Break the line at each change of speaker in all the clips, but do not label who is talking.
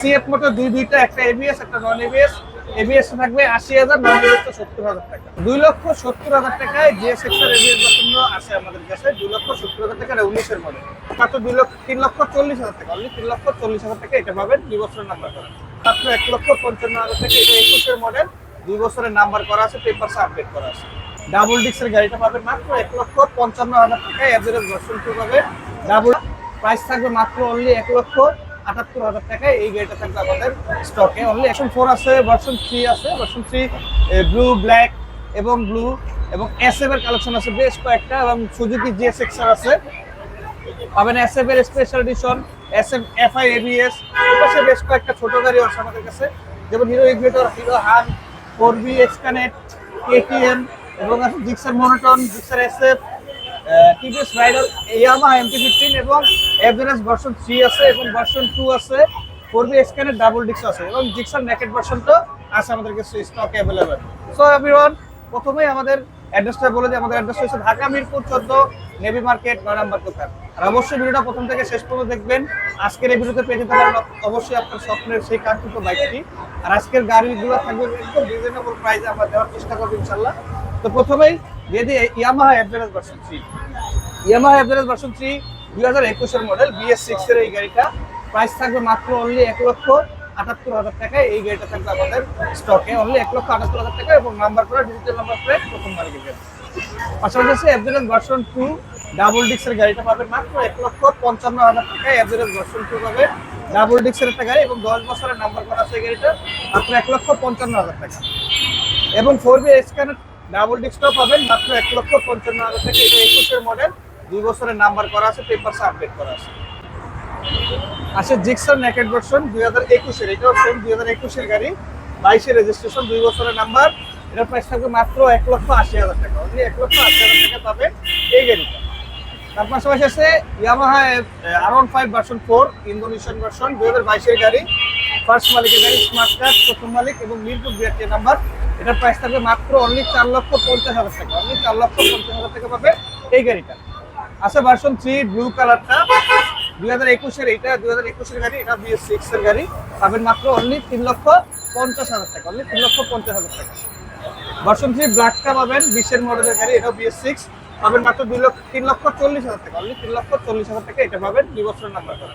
CF motor দুই দুইটা, একটা এবিএস একটা নন এবিএস এবিএস থাকবে আশি হাজার নন এবিএস সত্তর হাজার টাকা। দুই লক্ষ সত্তর হাজার টাকায় জিএস এক্সের এবিএস জন্য আছে আমাদের কাছে, দুই লক্ষ সত্তর হাজার টাকার উনিশের মডেল মাত্র দুই লক্ষ, তিন লক্ষ চল্লিশ হাজার টাকা। অনলি তিন লক্ষ চল্লিশ হাজার টাকা এটা পাবেন দুই বছরের নাম্বার করা। মাত্র এক লক্ষ পঞ্চান্ন হাজার টাকা এটা একুশের মডেল দুই বছরের নাম্বার করা আছে পেপারস আপডেট করা আছে। ডাবল ডিক্সের গাড়িটা পাবেন মাত্র এক লক্ষ পঞ্চান্ন হাজার টাকায় অ্যাভারেজ টু পাবে ডাবল প্রাইস থাকবে মাত্র অনলি এক লক্ষ আটাত্তর হাজার টাকায় এই গাড়িটা থাকবে আমাদের স্টকে অনলি এখন ফোর আছে ভার্সন থ্রি আছে ভার্সন থ্রি ব্লু ব্ল্যাক এবং ব্লু এবং এস এফ এর কালেকশন আছে বেশ কয়েকটা এবং সুজুকি জিএস এক্সার আছে। পাবেন এস এফ এর special edition S F F I ABS পাশে বেশ কয়েকটা ছোট গাড়ি আছে আমাদের কাছে। যেমন হিরো ইগনিটর হিরো হান four V X connect KTM এবং আছে Gixxer monotone Gixxer S F TVS Raider Yamaha MT fifteen এবং এভারেজ ভার্সন থ্রি আছে এবং ভার্সন টু আছে। ফোর বি এক্সকানের ডাবল ডিক্স আছে এবং জিক্সার নেকেট ভার্সনটা আছে আমাদের কাছে স্টক অ্যাভেলেবেল সো এভরিওয়ান প্রথমেই আমাদের অ্যাড্রেসটা বলে দিই। আমাদের অ্যাড্রেস হচ্ছে ঢাকা মিরপুর চোদ্দ নেভি মার্কেট নয় নাম্বার দোকান। আর অবশ্যই ভিডিওটা প্রথম থেকে শেষ পর্যন্ত দেখবেন। আজকের এই ভিডিওতে পেয়ে যেতে অবশ্যই আপনার স্বপ্নের সেই কাঙ্ক্ষিত বাইকটি। আর আজকের গাড়িগুলো থাকবে একদম রিজনেবল প্রাইসে আমরা দেওয়ার চেষ্টা করব ইনশাল্লাহ তো প্রথমেই দিয়ে Yamaha advance version three Yamaha average version three দুই হাজার একুশের মডেল বিএস সিক্স এর এই গাড়িটা। প্রাইস থাকবে মাত্র অনলি এক লক্ষ আটাত্তর হাজার টাকায়। এই গাড়িটা থাকবে আমাদের স্টকে অনলি এক লক্ষ আটাত্তর হাজার টাকা এবং number plate digital number plate প্রথম গাড়ি পাশাপাশি অ্যাভারেজ ভার্সন টু ডাবল ডিক্সের গাড়িটা পাবেন মাত্র এক লক্ষ পঞ্চান্ন হাজার টাকায়। অ্যাভারেজ ভার্সন টু পাবে ডাবল ডিক্সের একটা গাড়ি এবং দশ বছরের নাম্বার করা আছে গাড়িটা মাত্র এক লক্ষ পঞ্চান্ন হাজার টাকা। এবং ফোর বি স্ক্যানের ডাবল ডিস্কটাও পাবেন, মাত্র এক লক্ষ পঞ্চান্ন হাজার থেকে এটা একুশের মডেল দুই বছরের নাম্বার করা আছে পেপারস আপডেট করা আছে। আছে জিক্সার নেকেট ভার্সন দুই হাজার একুশের, এটাও সেম দুই হাজার একুশের গাড়ি। বাইশের রেজিস্ট্রেশন দুই বছরের নাম্বার এটার প্রাইস থাকবে মাত্র এক লক্ষ আশি হাজার টাকা। অনলি এক লক্ষ আশি হাজার টাকা পাবেন এই গাড়িটা। তার পাশাপাশি আছে Yamaha R one five version four Indonesian version দুই হাজার বাইশের গাড়ি। ফার্স্ট মালিকের গাড়ি স্মার্ট কার্ড প্রথম মালিক এবং মিরপুর বিআরটি নাম্বার এটার প্রাইস থাকবে মাত্র অনলি চার লক্ষ পঞ্চাশ হাজার টাকা। অনলি চার লক্ষ পঞ্চাশ হাজার টাকা পাবে এই গাড়িটা। আছে ভার্সন থ্রি ব্লু কালারটা দুই হাজার একুশের এইটা, দুই হাজার একুশের গাড়ি, এটা বিএস সিক্স এর গাড়ি। পাবেন মাত্র অনলি তিন লক্ষ পঞ্চাশ হাজার টাকা। অনলি তিন লক্ষ পঞ্চাশ হাজার টাকা। ভার্সন থ্রি ব্ল্যাকটা পাবেন, বিশের মডেলের গাড়ি এটা বিএস সিক্স পাবেন মাত্র দুই লক্ষ, তিন লক্ষ চল্লিশ হাজার টাকা। অনলি তিন লক্ষ চল্লিশ হাজার টাকা এটা পাবেন, দুই বছরের নাম্বার করা।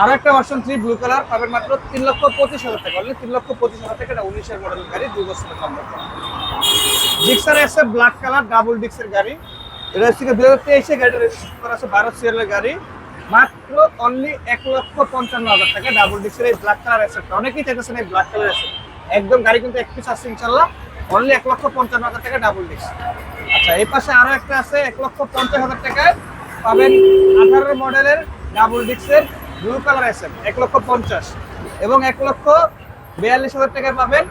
আর একটা ভার্সন থ্রি ব্লু কালার পাবেন মাত্র তিন লক্ষ পঁচিশ হাজার টাকা। অনলি তিন লক্ষ পঁচিশ হাজার টাকা এটা উনিশের মডেলের গাড়ি, দুই বছরের করা জিক্সার এসে ব্ল্যাক কালার ডাবল ডিক্সের গাড়ি। এটা হচ্ছে দুই হাজার তেইশে গাড়িটা রেজিস্ট্রেশন করা আছে বারো সিরিয়ালের গাড়ি। মাত্র অনলি এক লক্ষ পঞ্চান্ন হাজার টাকা ডাবল ডিক্সের এই ব্ল্যাক কালার অ্যাসেটটা অনেকেই চাইতেছেন এই ব্ল্যাক কালার অ্যাসেট একদম গাড়ি কিন্তু এক পিস আছে ইনশাল্লাহ অনলি এক লক্ষ পঞ্চান্ন হাজার টাকা ডাবল ডিক্স আচ্ছা এই পাশে আরও একটা আছে, এক লক্ষ পঞ্চাশ হাজার টাকায় পাবেন আঠারো মডেলের ডাবল ডিক্সের ব্লু কালার অ্যাসেট এক লক্ষ পঞ্চাশ। এবং এক লক্ষ বিয়াল্লিশ হাজার টাকায় পাবেন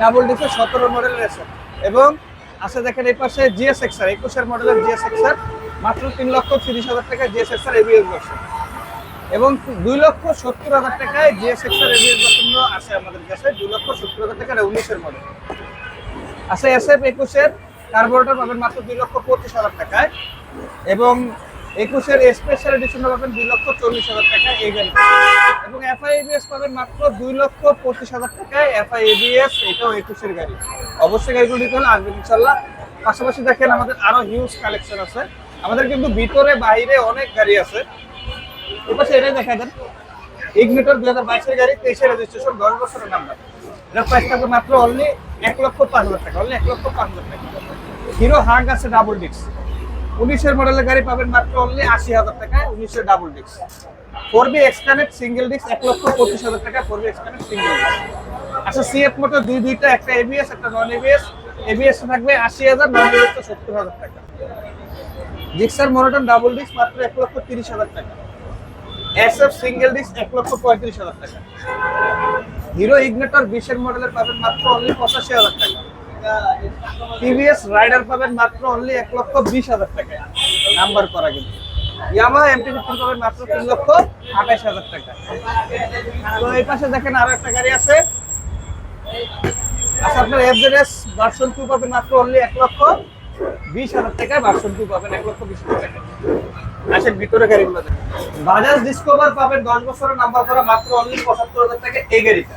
ডাবল ডিক্সের সতেরো মডেলের অ্যাসেট এবং আছে দেখেন এই পাশে জিএস এক্সার একুশের মডেলের জিএস এক্সার মাত্র তিন লক্ষ তিরিশ হাজার টাকায় জিএস এক্সার এবিএস ভার্সন এবং দুই লক্ষ সত্তর হাজার টাকায় জিএস এক্সার এবিএস ভার্সন আছে আমাদের কাছে, দুই লক্ষ সত্তর হাজার টাকার উনিশের মডেল আছে এস এফ একুশের কার্বোরেটর পাবেন মাত্র দুই লক্ষ পঁচিশ হাজার টাকায়। এবং একুশের স্পেশাল এডিশন পাবেন দুই লক্ষ চল্লিশ হাজার টাকায় এই গাড়ি। এবং এফআই এবিএস পাবেন মাত্র দুই লক্ষ পঁচিশ হাজার টাকায় এফআই এবিএস এটাও একুশের গাড়ি। অবশ্যই গাড়িগুলো নিতে হলে আসবেন ইনশাল্লাহ। পাশাপাশি দেখেন আমাদের আরও হিউজ কালেকশন আছে। আমাদের কিন্তু ভিতরে বাইরে অনেক গাড়ি আছে। এপাশে এটাই দেখা যান ইগনিটর দুই হাজার বাইশের গাড়ি তেইশে রেজিস্ট্রেশন দশ বছরের নাম্বার এটা প্রাইস থাকবে মাত্র অনলি এক লক্ষ পাঁচ হাজার টাকা অনলি এক লক্ষ পাঁচ হাজার টাকা। হিরো হাগ আছে ডাবল ডিস্ক উনিশের মডেলের গাড়ি পাবেন মাত্র অনলি আশি হাজার টাকায়, উনিশের double disc four V Xconnect single disc এক লক্ষ পঁচিশ হাজার টাকা four V Xconnect single disc আচ্ছা সিএফ মোটর দুই দুইটা, একটা এবিএস একটা নন এবিএস এবিএস থাকবে আশি হাজার নন এবিএস সত্তর হাজার টাকা। জিক্সার মনোটন ডাবল ডিস্ক মাত্র এক লক্ষ তিরিশ হাজার টাকা। এসএফ সিঙ্গেল ডিস্ক এক লক্ষ পঁয়ত্রিশ হাজার টাকা। হিরো ইগনেটর বিশের মডেলের পাবেন মাত্র অনলি পঁচাশি হাজার টাকা। টিভিএস রাইডার পাবেন মাত্র অনলি এক লক্ষ বিশ হাজার টাকা নাম্বার করা কিন্তু। ইয়ামা এমটি ফিফটিন পাবেন মাত্র তিন লক্ষ আঠাশ হাজার টাকা তো এই পাশে দেখেন আরও একটা গাড়ি আছে। আচ্ছা আপনার এফজেডএস ভার্সন টু পাবেন মাত্র অনলি এক লক্ষ বিশ হাজার টাকায়। ভার্সন টু পাবেন এক লক্ষ বিশ হাজার টাকা আসেন ভিতরে গাড়িগুলো দেখেন। বাজাজ ডিসকভার পাবেন দশ বছরের নাম্বার করা মাত্র অনলি পঁচাত্তর হাজার টাকা এই গাড়িটা।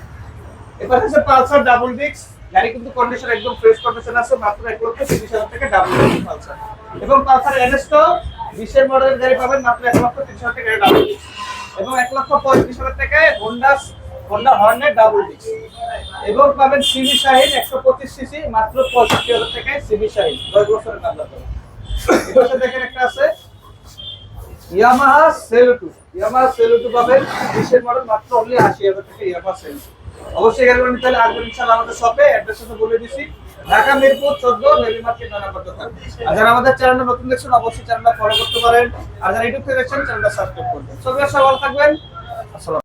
এবার হচ্ছে পালসার ডাবল ডিক্স গাড়ি কিন্তু কন্ডিশন একদম ফ্রেশ কন্ডিশন আছে, মাত্র এক লক্ষ তিরিশ হাজার টাকা ডাবল পালসার এবং পালসার এনএসটো বিশের মডেলের গাড়ি পাবেন মাত্র এক লক্ষ তিরিশ হাজার টাকা ডাবল এবং এক লক্ষ পঁয়ত্রিশ হাজার টাকায় হোন্ডা হোন্ডা হর্নের ডাবল ডিক্স এবং পাবেন সিবি শাহিন একশো পঁচিশ সিসি মাত্র পঁয়ষট্টি হাজার টাকায় সিবি শাহিন দশ বছরের নাম্বার করা দেখেন একটা আছে ইয়ামাহা সেলুটু ইয়ামাহা সেলুটু পাবেন বিশের মডেল মাত্র অনলি আশি হাজার টাকা ইয়ামাহা সেলুটু অবশ্যই গাড়িগুলো নিতে তাহলে আসবেন ইনশাল্লাহ আমাদের শপে অ্যাড্রেস তো বলে দিছি। ঢাকা মিরপুর, চোদ্দ নেভি মার্কেট নাম্বার দোকান আর যারা আমাদের চ্যানেলটা নতুন দেখছেন, অবশ্যই চ্যানেলটা ফলো করতে পারেন। আর যারা ইউটিউব থেকে দেখছেন চ্যানেলটা সাবস্ক্রাইব করবেন। সবাই ভালো থাকবেন। আসসালাম